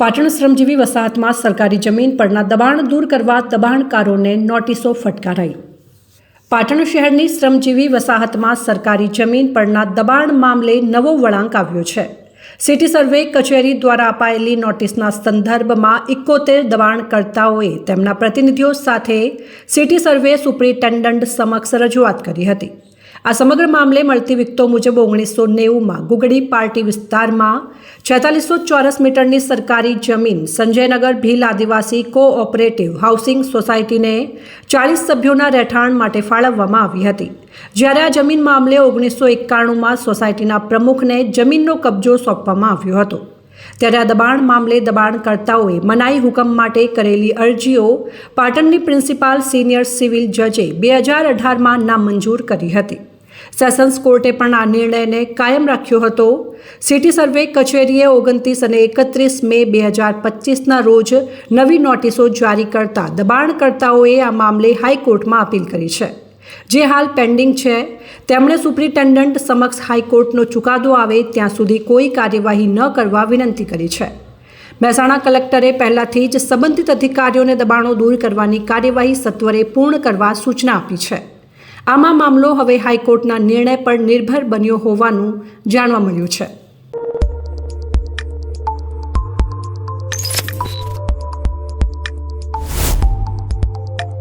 પાટણ શ્રમજીવી વસાહતમાં સરકારી જમીન પરના દબાણ દૂર કરવા દબાણકારોને નોટિસો ફટકારાઈ. પાટણ શહેરની શ્રમજીવી વસાહતમાં સરકારી જમીન પરના દબાણ મામલે નવો વળાંક આવ્યો છે. સિટી સર્વે કચેરી દ્વારા અપાયેલી નોટિસના સંદર્ભમાં એકોતેર દબાણકર્તાઓએ તેમના પ્રતિનિધિઓ સાથે સિટી સર્વે સુપ્રિન્ટેન્ડન્ટ સમક્ષ રજૂઆત કરી હતી. આ સમગ્ર મામલે મળતી વિગતો મુજબ ઓગણીસો નેવુંમાં ગુગડી પાર્ટી વિસ્તારમાં છેતાલીસો ચોરસ મીટરની સરકારી જમીન સંજયનગર ભીલ આદિવાસી કોઓપરેટિવ હાઉસિંગ સોસાયટીને ચાલીસ સભ્યોના રહેઠાણ માટે ફાળવવામાં આવી હતી. જ્યારે આ જમીન મામલે ઓગણીસો એકાણુંમાં સોસાયટીના પ્રમુખને જમીનનો કબજો સોંપવામાં આવ્યો હતો. ત્યારે આ દબાણ મામલે દબાણકર્તાઓએ મનાઈ હુકમ માટે કરેલી અરજીઓ પાટણની પ્રિન્સિપાલ સિનિયર સિવિલ જજે બે હજાર અઢારમાં નામંજૂર કરી હતી. સેશન્સ કોર્ટે પણ આ નિર્ણયને કાયમ રાખ્યો હતો. સિટી સર્વે કચેરીએ ઓગણત્રીસ અને એકત્રીસ મે બે હજાર પચીસના રોજ નવી નોટિસો જારી કરતા દબાણકર્તાઓએ આ મામલે હાઈકોર્ટમાં અપીલ કરી છે. જે હાલ પેન્ડિંગ છે, તેમણે સુપ્રિન્ટેન્ડન્ટ સમક્ષ હાઈકોર્ટનો ચુકાદો આવે ત્યાં સુધી કોઈ કાર્યવાહી ન કરવા વિનંતી કરી છે. મહેસાણા કલેક્ટરે પહેલાથી જ સંબંધિત અધિકારીઓને દબાણો દૂર કરવાની કાર્યવાહી સત્વરે પૂર્ણ કરવા સૂચના આપી છે. આમાં મામલો હવે હાઈકોર્ટના નિર્ણય પર નિર્ભર બન્યો હોવાનું જાણવા મળ્યું છે.